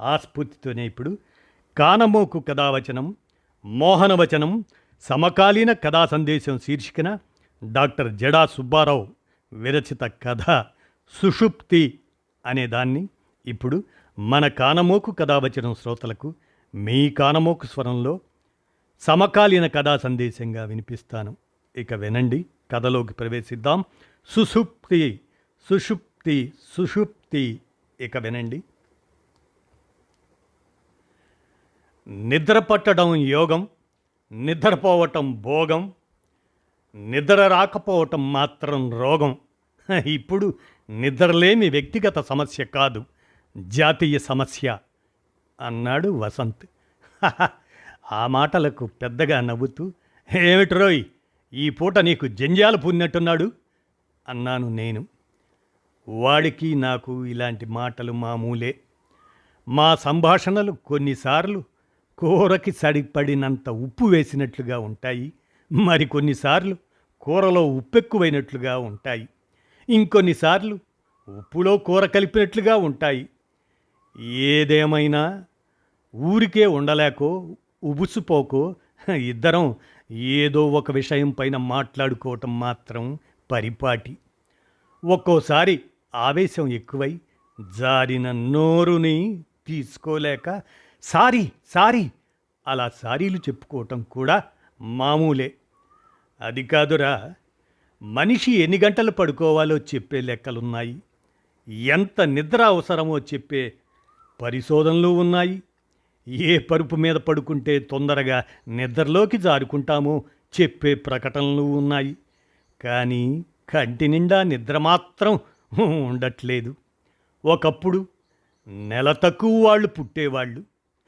ఆ స్ఫూర్తితోనే ఇప్పుడు కానమోకు కథావచనం మోహనవచనం సమకాలీన కథా సందేశం శీర్షికన డాక్టర్ జడా సుబ్బారావు విరచిత కథ సుషుప్తి అనే దాన్ని ఇప్పుడు మన కానమోకు కథావచనం శ్రోతలకు మీ కానమోకు స్వరంలో సమకాలీన కథా సందేశంగా వినిపిస్తాను. ఇక వినండి కథలోకి ప్రవేశిద్దాం. సుషుప్తి సుషుప్తి సుషుప్తి. ఇక వినండి. నిద్ర పట్టడం యోగం నిద్రపోవటం భోగం నిద్ర రాకపోవటం మాత్రం రోగం. ఇప్పుడు నిద్రలేమి వ్యక్తిగత సమస్య కాదు జాతీయ సమస్య అన్నాడు వసంత్. ఆ మాటలకు పెద్దగా నవ్వుతూ ఏమిటి రోయ్ ఈ పూట నీకు జంజాలు పూన్నట్టున్నాడు? అన్నాను నేను. వాడికి నాకు ఇలాంటి మాటలు మామూలే. మా సంభాషణలు కొన్నిసార్లు కూరకి సడిపడినంత ఉప్పు వేసినట్లుగా ఉంటాయి. మరికొన్నిసార్లు కూరలో ఉప్పెక్కువైనట్లుగా ఉంటాయి. ఇంకొన్నిసార్లు ఉప్పులో కూర కలిపినట్లుగా ఉంటాయి. ఏదేమైనా ఊరికే ఉండలేకో ఉబుసుపోకో ఇద్దరం ఏదో ఒక విషయం పైన మాట్లాడుకోవటం మాత్రం పరిపాటి. ఒక్కోసారి ఆవేశం ఎక్కువై జారిన నోరుని తీసుకోలేక సారీ సారీ. అలా సారీలు చెప్పుకోవటం కూడా మామూలే. అది కాదురా. మనిషి ఎన్ని గంటలు పడుకోవాలో చెప్పే లెక్కలున్నాయి. ఎంత నిద్ర అవసరమో చెప్పే పరిశోధనలు ఉన్నాయి. ఏ పరుపు మీద పడుకుంటే తొందరగా నిద్రలోకి జారుకుంటామో చెప్పే ప్రకటనలు ఉన్నాయి. కానీ కంటి నిండా నిద్ర మాత్రం ఉండట్లేదు. ఒకప్పుడు నెల తక్కువ వాళ్ళు పుట్టేవాళ్ళు.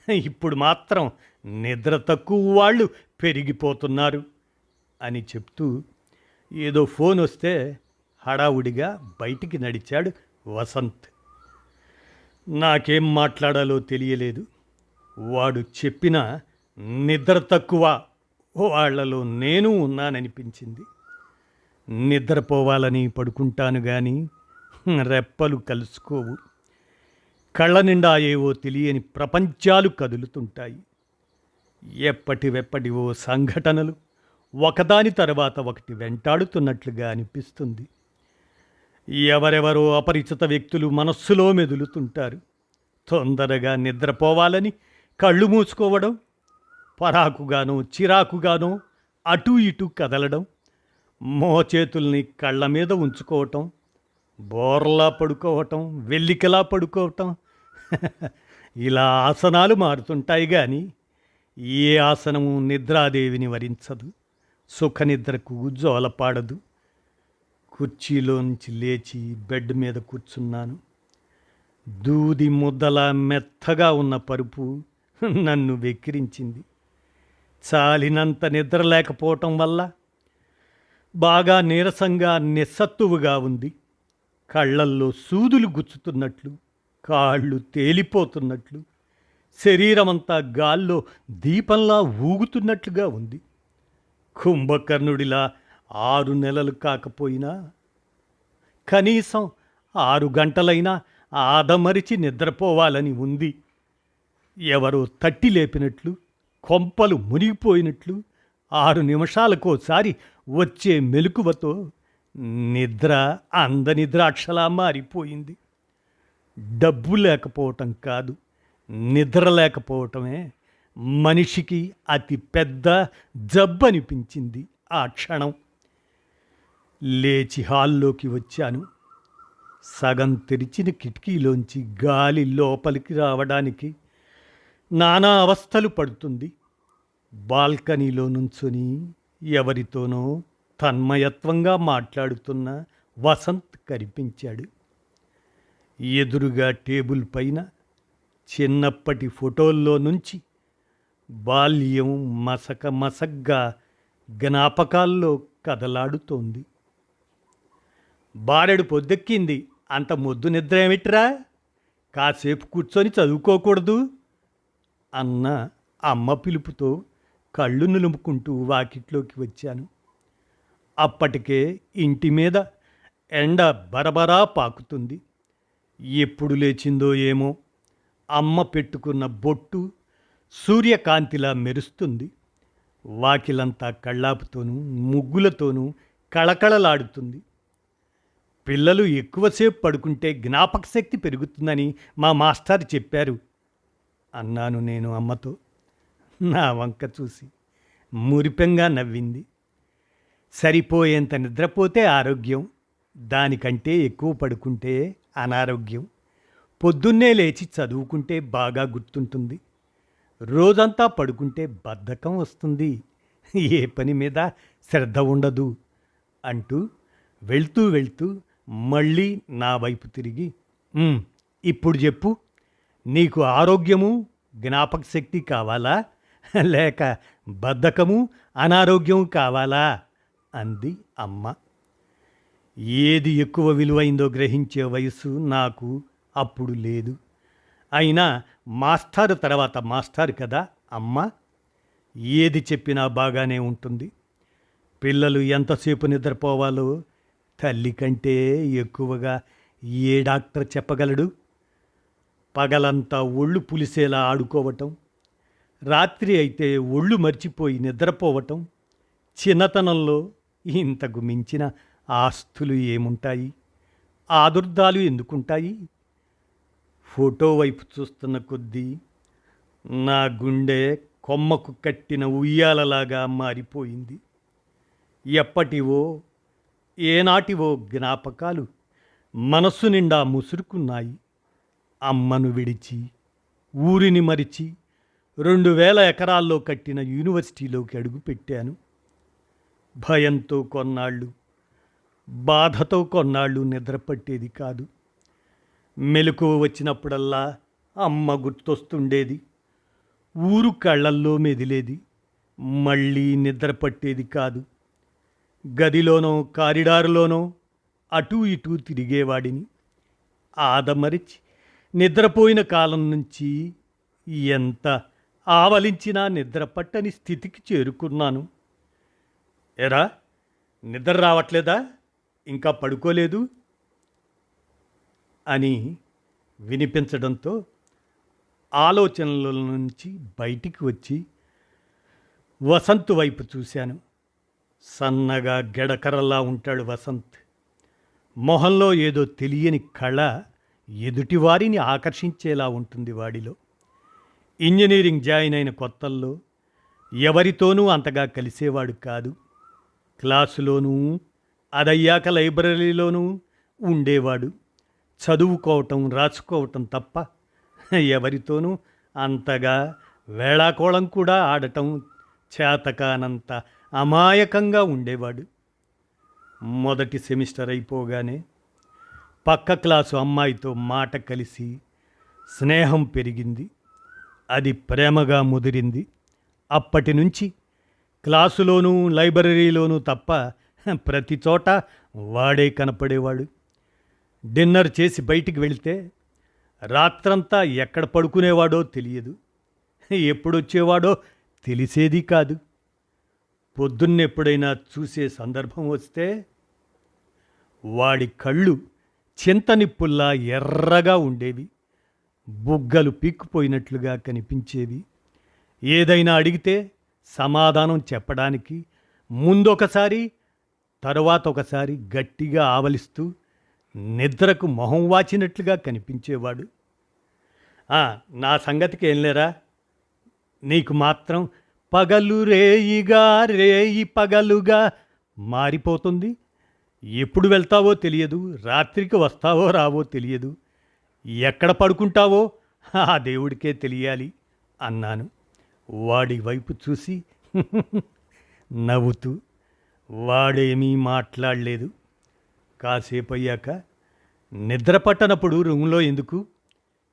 ఇప్పుడు మాత్రం నిద్ర తక్కువ వాళ్ళు పెరిగిపోతున్నారు అని చెప్తూ ఏదో ఫోన్ వస్తే హడావుడిగా బయటికి నడిచాడు వసంత్. నాకేం మాట్లాడాలో తెలియలేదు. వాడు చెప్పిన నిద్ర తక్కువ వాళ్ళలో నేను ఉన్నాననిపించింది. నిద్రపోవాలని పడుకుంటాను కానీ రెప్పలు కలుసుకోవు. కళ్ళ నిండా ఏవో తెలియని ప్రపంచాలు కదులుతుంటాయి. ఎప్పటివెప్పటివో సంఘటనలు ఒకదాని తర్వాత ఒకటి వెంటాడుతున్నట్లుగా అనిపిస్తుంది. ఎవరెవరో అపరిచిత వ్యక్తులు మనస్సులో మెదులుతుంటారు. తొందరగా నిద్రపోవాలని కళ్ళు మూసుకోవడం పరాకుగానో చిరాకుగానో అటు ఇటు కదలడం మోచేతుల్ని కళ్ళ మీద ఉంచుకోవటం బోర్లా పడుకోవటం వెల్లికలా పడుకోవటం ఇలా ఆసనాలు మారుతుంటాయి కానీ ఏ ఆసనము నిద్రాదేవిని వరించదు సుఖనిద్రకు జోలపాడదు కుర్చీలోంచి లేచి బెడ్ మీద కూర్చున్నాను. దూది ముద్దల మెత్తగా ఉన్న పరుపు నన్ను వెక్కిరించింది. చాలినంత నిద్ర లేకపోవటం వల్ల బాగా నీరసంగా నిస్సత్తువుగా ఉంది. కళ్ళల్లో సూదులు గుచ్చుతున్నట్లు కాళ్ళు తేలిపోతున్నట్లు శరీరమంతా గాల్లో దీపంలా ఊగుతున్నట్లుగా ఉంది. కుంభకర్ణుడిలా ఆరు నెలలు కాకపోయినా కనీసం ఆరు గంటలైనా ఆదమరిచి నిద్రపోవాలని ఉంది. ఎవరో తట్టి లేపినట్లు కొంపలు మునిగిపోయినట్లు ఆరు నిమిషాలకోసారి వచ్చే మెలకువతో నిద్ర అందనిద్రాక్షలా మారిపోయింది. డబ్బు లేకపోవటం కాదు నిద్ర లేకపోవటమే మనిషికి అతి పెద్ద జబ్బు అనిపించింది ఆ క్షణం. లేచి హాల్లోకి వచ్చాను. సగం తెరిచిన కిటికీలోంచి గాలి లోపలికి రావడానికి నానా అవస్థలు పడుతుంది. బాల్కనీలో నుంచుని ఎవరితోనో తన్మయత్వంగా మాట్లాడుతున్న వసంత్ కనిపించాడు. ఎదురుగా టేబుల్ పైన చిన్నప్పటి ఫోటోల్లో నుంచి బాల్యం మసక మసగ్గా జ్ఞాపకాల్లో కదలాడుతోంది. బారెడు పొద్దెక్కింది. అంత మొద్దు నిద్ర ఏమిట్రా? కాసేపు కూర్చొని చదువుకోకూడదు? అన్న అమ్మ పిలుపుతో కళ్ళు నులుముకుంటూ వాకిట్లోకి వచ్చాను. అప్పటికే ఇంటి మీద ఎండ బరబరా పాకుతుంది. ఎప్పుడు లేచిందో ఏమో అమ్మ పెట్టుకున్న బొట్టు సూర్యకాంతిలా మెరుస్తుంది. వాకిలంతా కళ్ళాపుతోనూ ముగ్గులతోనూ కళకళలాడుతుంది. పిల్లలు ఎక్కువసేపు పడుకుంటే జ్ఞాపక శక్తి పెరుగుతుందని మా మాస్టర్ చెప్పారు. అన్నాను నేను అమ్మతో. నా వంక చూసి మురిపెంగా నవ్వింది. సరిపోయేంత నిద్రపోతే ఆరోగ్యం దానికంటే ఎక్కువ పడుకుంటే అనారోగ్యం. పొద్దున్నే లేచి చదువుకుంటే బాగా గుర్తుంటుంది. రోజంతా పడుకుంటే బద్ధకం వస్తుంది. ఏ పని మీద శ్రద్ధ ఉండదు అంటూ వెళ్తూ వెళ్తూ మళ్ళీ నా వైపు తిరిగి ఇప్పుడు చెప్పు. నీకు ఆరోగ్యము జ్ఞాపక శక్తి కావాలా? లేక బద్ధకము అనారోగ్యం కావాలా? అంది అమ్మ. ఏది ఎక్కువ విలువైందో గ్రహించే వయసు నాకు అప్పుడు లేదు. అయినా మాస్టారు తర్వాత మాస్టారు కదా అమ్మ? ఏది చెప్పినా బాగానే ఉంటుంది. పిల్లలు ఎంతసేపు నిద్రపోవాలో తల్లి కంటే ఎక్కువగా ఏ డాక్టర్ చెప్పగలడు? పగలంతా ఒళ్ళు పులిసేలా ఆడుకోవటం రాత్రి అయితే ఒళ్ళు మర్చిపోయి నిద్రపోవటం చిన్నతనంలో ఇంతకు మించిన ఆస్తులు ఏముంటాయి? ఆదుర్దాలు ఎందుకుంటాయి? ఫోటో వైపు చూస్తున్న కొద్దీ నా గుండె కొమ్మకు కట్టిన ఉయ్యాలలాగా మారిపోయింది. ఎప్పటివో ఏనాటివో జ్ఞాపకాలు మనస్సు నిండా ముసురుకున్నాయి. అమ్మను విడిచి ఊరిని మరిచి రెండు వేల ఎకరాల్లో కట్టిన యూనివర్సిటీలోకి అడుగుపెట్టాను. భయంతో కొన్నాళ్ళు బాధతో కొన్నాళ్ళు నిద్రపట్టేది కాదు. మెలకువ వచ్చినప్పుడల్లా అమ్మ గుర్తొస్తుండేది. ఊరు కళ్ళల్లో మెదిలేది. మళ్ళీ నిద్ర పట్టేది కాదు. గదిలోనో కారిడారులోనో అటూ ఇటూ తిరిగేవాడిని. ఆదమరిచి నిద్రపోయిన కాలం నుంచి ఎంత ఆవలించినా నిద్ర పట్టని స్థితికి చేరుకున్నాను. ఎరా నిద్ర రావట్లేదా? ఇంకా పడుకోలేదు అని వినిపించడంతో ఆలోచనల నుంచి బయటికి వచ్చి వసంత్ వైపు చూశాను. సన్నగా గెడకరలా ఉంటాడు వసంత్. మొహంలో ఏదో తెలియని కళ ఎదుటివారిని ఆకర్షించేలా ఉంటుంది వాడిలో. ఇంజనీరింగ్ జాయిన్ అయిన కొత్తల్లో ఎవరితోనూ అంతగా కలిసేవాడు కాదు. క్లాసులోనూ అదయ్యాక లైబ్రరీలోనూ ఉండేవాడు. చదువుకోవటం రాసుకోవటం తప్ప ఎవరితోనూ అంతగా వేళాకోళం కూడా ఆడటం చేతకానంత అమాయకంగా ఉండేవాడు. మొదటి సెమిస్టర్ అయిపోగానే పక్క క్లాసు అమ్మాయితో మాట కలిసి స్నేహం పెరిగింది. అది ప్రేమగా ముదిరింది. అప్పటి నుంచి క్లాసులోనూ లైబ్రరీలోనూ తప్ప ప్రతి చోట వాడే కనపడేవాడు. డిన్నర్ చేసి బయటికి వెళితే రాత్రంతా ఎక్కడ పడుకునేవాడో తెలియదు. ఎప్పుడొచ్చేవాడో తెలిసేది కాదు. పొద్దున్నెప్పుడైనా చూసే సందర్భం వస్తే వాడి కళ్ళు చింతనిప్పుల్లా ఎర్రగా ఉండేవి. బుగ్గలు పీక్కుపోయినట్లుగా కనిపించేవి. ఏదైనా అడిగితే సమాధానం చెప్పడానికి ముందొకసారి తరువాత ఒకసారి గట్టిగా ఆవలిస్తూ నిద్రకు మొహం వాచినట్లుగా కనిపించేవాడు. నా సంగతికి ఏం లేరా? నీకు మాత్రం పగలు రేయిగా రేయి పగలుగా మారిపోతుంది. ఎప్పుడు వెళ్తావో తెలియదు రాత్రికి వస్తావో రావో తెలియదు. ఎక్కడ పడుకుంటావో ఆ దేవుడికే తెలియాలి అన్నాను. వాడి వైపు చూసి నవ్వుతూ వాడేమీ మాట్లాడలేదు. కాసేపు అయ్యాక నిద్ర పట్టనప్పుడు రూమ్లో ఎందుకు?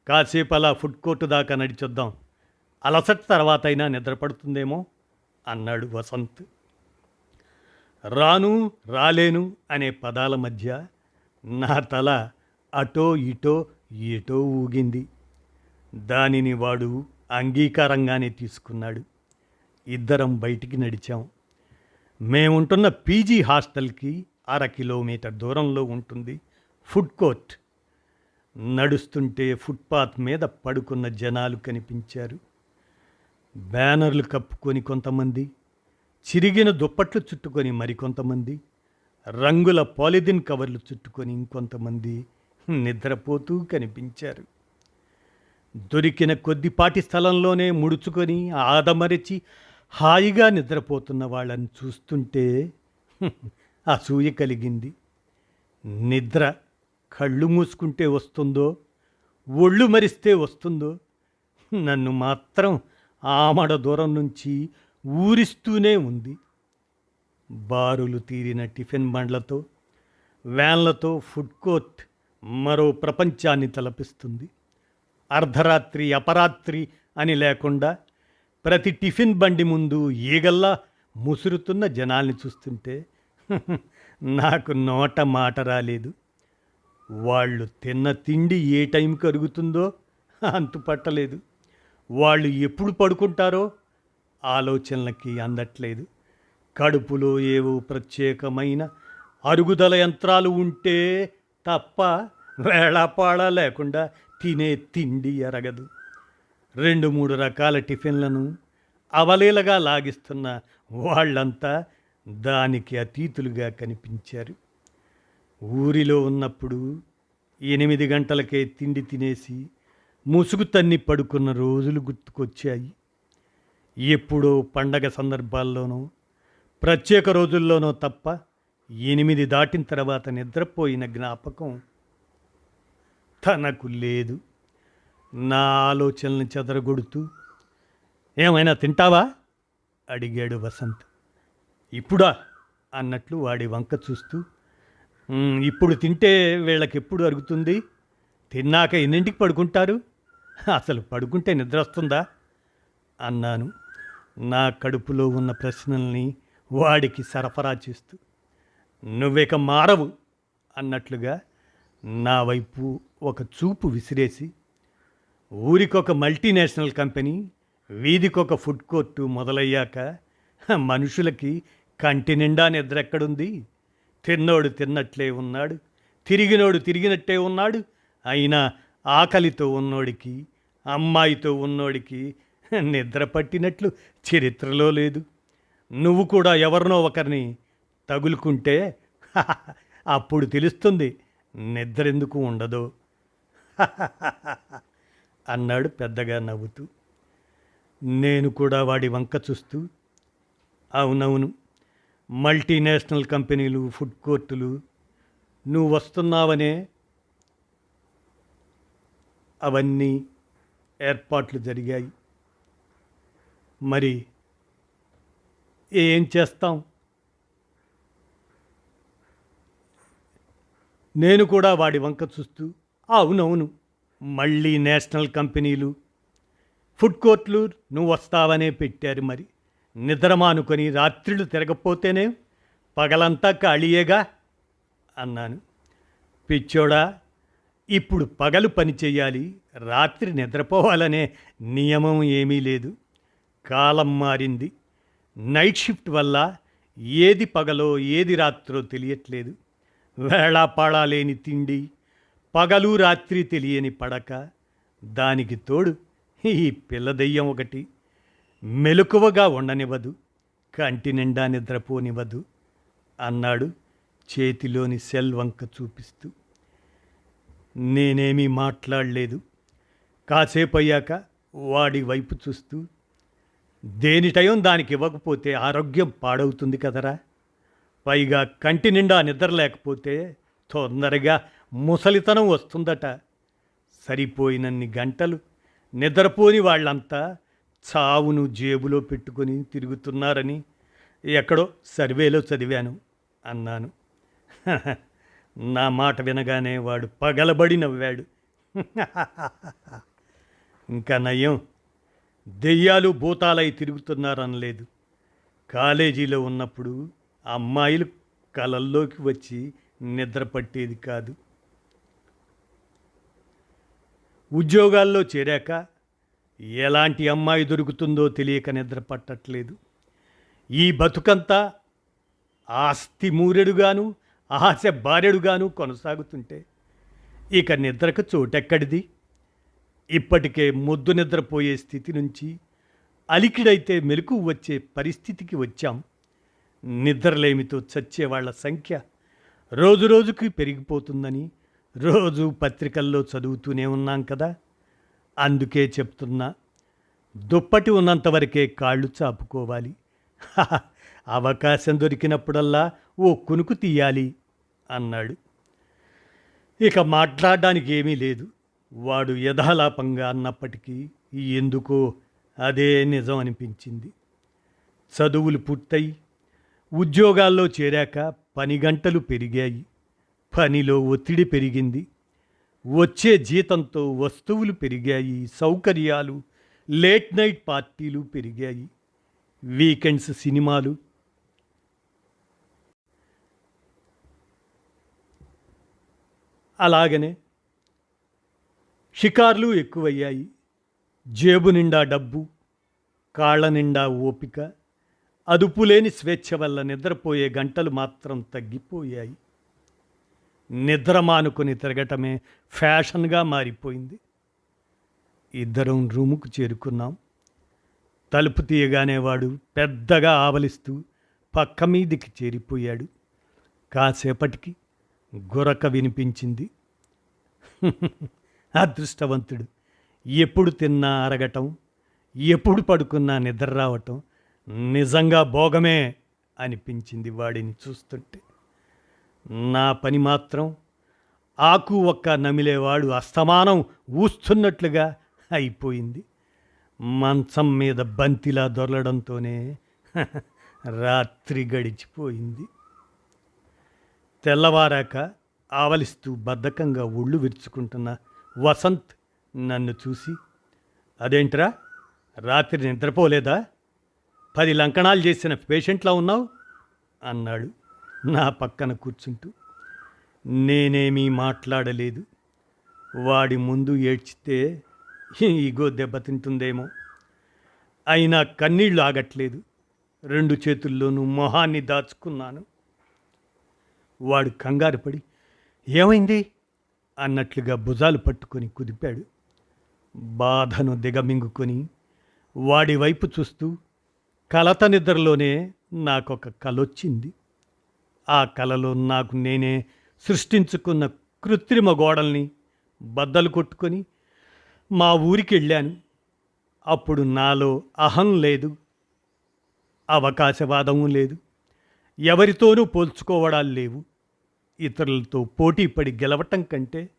కాసేపు అలా ఫుడ్ కోర్టు దాకా నడిచొద్దాం. అలసట తర్వాత అయినా నిద్రపడుతుందేమో అన్నాడు వసంత్. రాను రాలేను అనే పదాల మధ్య నా తల అటో ఇటో ఎటో ఊగింది. దానిని వాడు అంగీకారంగానే తీసుకున్నాడు. ఇద్దరం బయటికి నడిచాం. మేముంటున్న పీజీ హాస్టల్కి అర కిలోమీటర్ దూరంలో ఉంటుంది ఫుడ్ కోర్ట్. నడుస్తుంటే ఫుట్పాత్ మీద పడుకున్న జనాలు కనిపించారు. బ్యానర్లు కప్పుకొని కొంతమంది చిరిగిన దుప్పట్లు చుట్టుకొని మరికొంతమంది రంగుల పాలిథిన్ కవర్లు చుట్టుకొని ఇంకొంతమంది నిద్రపోతూ కనిపించారు. దొరికిన కొద్దిపాటి స్థలంలోనే ముడుచుకొని ఆదమరిచి హాయిగా నిద్రపోతున్న వాళ్ళని చూస్తుంటే అసూయ కలిగింది. నిద్ర కళ్ళు మూసుకుంటే వస్తుందో ఒళ్ళు మరిస్తే వస్తుందో నన్ను మాత్రం ఆమడ దూరం నుంచి ఊరిస్తూనే ఉంది. బారులు తీరిన టిఫిన్ బండ్లతో వ్యాన్లతో ఫుడ్ కోర్ట్ మరో ప్రపంచాన్ని తలపిస్తుంది. అర్ధరాత్రి అపరాత్రి అని లేకుండా ప్రతి టిఫిన్ బండి ముందు ఈగల్లా ముసురుతున్న జనాల్ని చూస్తుంటే నాకు నోట మాట రాలేదు. వాళ్ళు తిన్న తిండి ఏ టైంకి అరుగుతుందో అంతు పట్టలేదు. వాళ్ళు ఎప్పుడు పడుకుంటారో ఆలోచనలకి అందట్లేదు. కడుపులో ఏవో ప్రత్యేకమైన అరుగుదల యంత్రాలు ఉంటే తప్ప వేళాపాళ లేకుండా తినే తిండి ఎరగదు. రెండు మూడు రకాల టిఫిన్లను అవలీలగా లాగిస్తున్న వాళ్ళంతా దానికి అతీతులుగా కనిపించారు. ఊరిలో ఉన్నప్పుడు ఎనిమిది గంటలకే తిండి తినేసి ముసుగు తన్ని పడుకున్న రోజులు గుర్తుకొచ్చాయి. ఎప్పుడో పండగ సందర్భాల్లోనో ప్రత్యేక రోజుల్లోనో తప్ప ఎనిమిది దాటిన తర్వాత నిద్రపోయిన జ్ఞాపకం తనకు లేదు. నా ఆలోచనల్ని చెదరగొడుతూ ఏమైనా తింటావా? అడిగాడు వసంత్. ఇప్పుడా? అన్నట్లు వాడి వంక చూస్తూ ఇప్పుడు తింటే వీళ్ళకెప్పుడు అరుగుతుంది? తిన్నాక ఎన్నింటికి పడుకుంటారు? అసలు పడుకుంటే నిద్ర వస్తుందా అన్నాను. నా కడుపులో ఉన్న ప్రశ్నల్ని వాడికి సరఫరా చేస్తూ నువ్విక మారవు అన్నట్లుగా నా వైపు ఒక చూపు విసిరేసి ఊరికొక మల్టీనేషనల్ కంపెనీ వీధికొక ఫుడ్ కోర్టు మొదలయ్యాక మనుషులకి కంటి నిండా నిద్ర ఎక్కడుంది? తిన్నోడు తిన్నట్లే ఉన్నాడు తిరిగినోడు తిరిగినట్టే ఉన్నాడు అయినా ఆకలితో ఉన్నోడికి అమ్మాయితో ఉన్నోడికి నిద్ర పట్టినట్లు చరిత్రలో లేదు. నువ్వు కూడా ఎవరినో ఒకరిని తగులుకుంటే అప్పుడు తెలుస్తుంది నిద్ర ఎందుకు ఉండదో. అన్నాడు పెద్దగా నవ్వుతూ. నేను కూడా వాడి వంక చూస్తూ అవునవును మల్టీనేషనల్ కంపెనీలు ఫుడ్ కోర్టులు నువ్వు వస్తున్నావనే అవన్నీ ఏర్పాట్లు జరిగాయి. మరి ఏం చేస్తాం? నేను కూడా వాడి వంక చూస్తూ అవునవును మళ్ళీ నేషనల్ కంపెనీలు. ఫుడ్ కోర్ట్లు నువ్వు వస్తావనే పెట్టారు మరి. నిద్రమానుకొని రాత్రులు తిరగపోతేనే పగలంతా ఖాళీయేగా అన్నాను. పిచ్చోడా ఇప్పుడు పగలు పని చేయాలి రాత్రి నిద్రపోవాలనే నియమం ఏమీ లేదు. కాలం మారింది. నైట్ షిఫ్ట్ వల్ల ఏది పగలో ఏది రాత్రో తెలియట్లేదు. వేళాపాళా లేని తిండి పగలు రాత్రి తెలియని పడక దానికి తోడు ఈ పిల్ల దెయ్యం ఒకటి. మెలకువగా ఉండనివ్వదు కంటి నిండా నిద్రపోనివ్వదు అన్నాడు చేతిలోని సెల్ వంక చూపిస్తూ. నేనేమీ మాట్లాడలేదు. కాసేపు అయ్యాక వాడి వైపు చూస్తూ దేని టైం దానికి ఇవ్వకపోతే ఆరోగ్యం పాడవుతుంది కదరా. పైగా కంటి నిండా నిద్ర లేకపోతే తొందరగా ముసలితనం వస్తుందట. సరిపోయినన్ని గంటలు నిద్రపోని వాళ్ళంతా చావును జేబులో పెట్టుకొని తిరుగుతున్నారని ఎక్కడో సర్వేలో చదివాను అన్నాను. నా మాట వినగానే వాడు పగలబడి నవ్వాడు. ఇంకా నయం. దెయ్యాలు భూతాలై తిరుగుతున్నారనలేదు. కాలేజీలో ఉన్నప్పుడు అమ్మాయిలు కలల్లోకి వచ్చి నిద్ర పట్టేది కాదు. ఉద్యోగాల్లో చేరాక ఎలాంటి అమ్మాయి దొరుకుతుందో తెలియక నిద్ర పట్టట్లేదు. ఈ బతుకంతా ఆస్తి మూరెడుగాను ఆశ బారెడుగాను కొనసాగుతుంటే ఇక నిద్రకు చోటెక్కడిది? ఇప్పటికే మొద్దు నిద్రపోయే స్థితి నుంచి అలికిడైతే మెలకు వచ్చే పరిస్థితికి వచ్చాం. నిద్రలేమితో చచ్చే వాళ్ళ సంఖ్య రోజు రోజుకి పెరిగిపోతుందని రోజు పత్రికల్లో చదువుతూనే ఉన్నాం కదా. అందుకే చెప్తున్నా దుప్పటి ఉన్నంతవరకే కాళ్ళు చాపుకోవాలి. అవకాశం దొరికినప్పుడల్లా ఓ కునుకు తీయాలి అన్నాడు. ఇక మాట్లాడడానికి ఏమీ లేదు. వాడు యథాలాపంగా అన్నప్పటికీ ఎందుకో అదే నిజం అనిపించింది. చదువులు పూర్తయి ఉద్యోగాల్లో చేరాక పని గంటలు పెరిగాయి. పనిలో ఒత్తిడి పెరిగింది. వచ్చే జీతంతో వస్తువులు పెరిగాయి సౌకర్యాలు లేట్ నైట్ పార్టీలు పెరిగాయి. వీకెండ్స్ సినిమాలు. అలాగనే షికార్లు ఎక్కువయ్యాయి. జేబు నిండా డబ్బు కాళ్ళ నిండా ఓపిక అదుపులేని స్వేచ్ఛ వల్ల నిద్రపోయే గంటలు మాత్రం తగ్గిపోయాయి. నిద్ర మానుకొని తిరగటమే ఫ్యాషన్గా మారిపోయింది. ఇద్దరం రూముకు చేరుకున్నాం. తలుపు తీయగానే వాడు పెద్దగా ఆవలిస్తూ పక్క మీదికి చేరిపోయాడు. కాసేపటికి గురక వినిపించింది. అదృష్టవంతుడు. ఎప్పుడు తిన్నా అరగటం ఎప్పుడు పడుకున్నా నిద్ర రావటం నిజంగా భోగమే అనిపించింది వాడిని చూస్తుంటే. నా పని మాత్రం ఆకు ఒక్క నమిలేవాడు అస్తమానం ఊస్తున్నట్లుగా అయిపోయింది. మంచం మీద బంతిలా దొరలడంతోనే రాత్రి గడిచిపోయింది. తెల్లవారాక ఆవలిస్తూ బద్ధకంగా ఒళ్ళు విరుచుకుంటున్న వసంత్ నన్ను చూసి అదేంట్రా? రాత్రి నిద్రపోలేదా? పది లంకణాలు చేసిన పేషెంట్లా ఉన్నావు? అన్నాడు. నా పక్కన కూర్చుంటూ నేనేమీ మాట్లాడలేదు. వాడి ముందు ఏడ్చితే ఈగో దెబ్బతింటుందేమో అయినా కన్నీళ్ళు ఆగట్లేదు. రెండు చేతుల్లోనూ మొహాన్ని దాచుకున్నాను. వాడు కంగారు పడి ఏమైంది? అన్నట్లుగా భుజాలు పట్టుకొని కుదిపాడు. బాధను దిగమింగుకొని వాడి వైపు చూస్తూ కలత నిద్రలోనే నాకొక కలొచ్చింది. ఆ కలలో నాకు నేనే సృష్టించుకున్న కృత్రిమ గోడల్ని బద్దలు కొట్టుకొని మా ఊరికి వెళ్ళాను. అప్పుడు నాలో అహం లేదు అవకాశవాదము లేదు ఎవరితోనూ పోల్చుకోవడాలు లేవు. ఇతరులతో పోటీపడి గెలవటం కంటే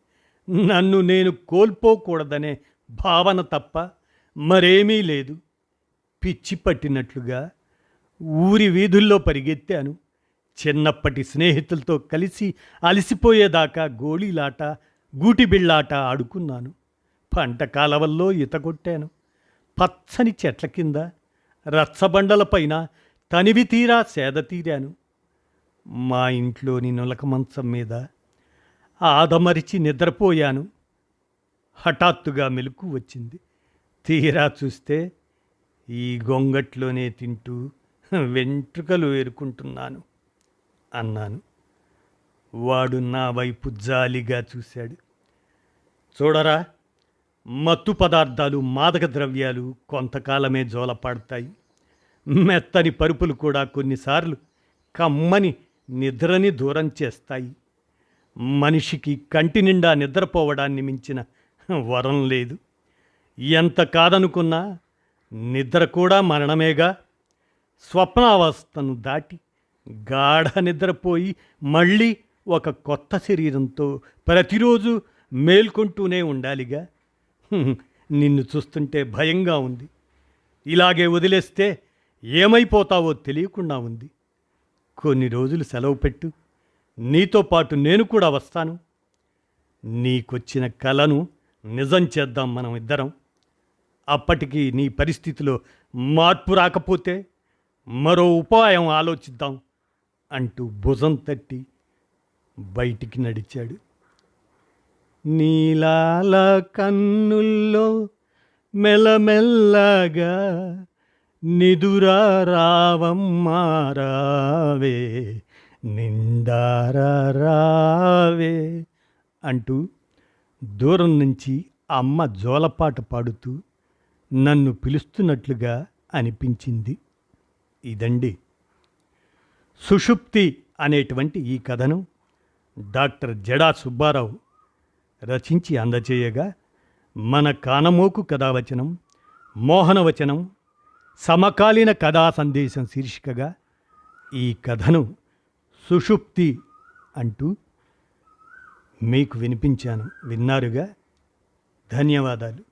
నన్ను నేను కోల్పోకూడదనే భావన తప్ప మరేమీ లేదు. పిచ్చి పట్టినట్లుగా ఊరి వీధుల్లో పరిగెత్తాను. చిన్నప్పటి స్నేహితులతో కలిసి అలసిపోయేదాకా గోళీలాట గూటిబిళ్ళాట ఆడుకున్నాను. పంట కాలవల్లో ఈత కొట్టాను. పచ్చని చెట్ల కింద రచ్చబండలపైన తనివి తీరా సేద తీరాను. మా ఇంట్లోని నులక మంచం మీద ఆదమరిచి నిద్రపోయాను. హఠాత్తుగా మెలకు వచ్చింది. తీరా చూస్తే ఈ గొంగట్లోనే తింటూ వెంట్రుకలు ఏరుకుంటున్నాను. అన్నాను. వాడు నా వైపు జాలిగా చూశాడు. చూడరా మత్తు పదార్థాలు మాదక ద్రవ్యాలు కొంతకాలమే జోలపాడతాయి మెత్తని పరుపులు కూడా కొన్నిసార్లు కమ్మని నిద్రని దూరం చేస్తాయి. మనిషికి కంటి నిండా నిద్రపోవడాన్ని మించిన వరం లేదు. ఎంత కాదనుకున్నా నిద్ర కూడా మరణమేగా. స్వప్నావస్థను దాటి గాఢ నిద్రపోయి మళ్ళీ ఒక కొత్త శరీరంతో ప్రతిరోజు మేల్కొంటూనే ఉండాలిగా. నిన్ను చూస్తుంటే భయంగా ఉంది. ఇలాగే వదిలేస్తే ఏమైపోతావో తెలియకుండా ఉంది. కొన్ని రోజులు సెలవు పెట్టు. నీతో పాటు నేను కూడా వస్తాను. నీకొచ్చిన కలను నిజం చేద్దాం మనం ఇద్దరం. అప్పటికి నీ పరిస్థితిలో మార్పు రాకపోతే మరో ఉపాయం ఆలోచిద్దాం. అంటూ భుజం తట్టి బయటికి నడిచాడు. నీలాల కన్నుల్లో మెలమెల్లగా నిదురా రావమ్మారావే నిండారా రావే అంటూ దూరం నుంచి అమ్మ జోలపాట పాడుతూ నన్ను పిలుస్తున్నట్లుగా అనిపించింది. ఇదండి సుషుప్తి అనేటువంటి ఈ కథను డాక్టర్ జడా సుబ్బారావు రచించి అందచేయగా మన కానమోకు కథావచనం మోహనవచనం సమకాలీన కథా సందేశం శీర్షికగా ఈ కథను సుషుప్తి అంటూ మీకు వినిపించాను. విన్నారుగా? ధన్యవాదాలు.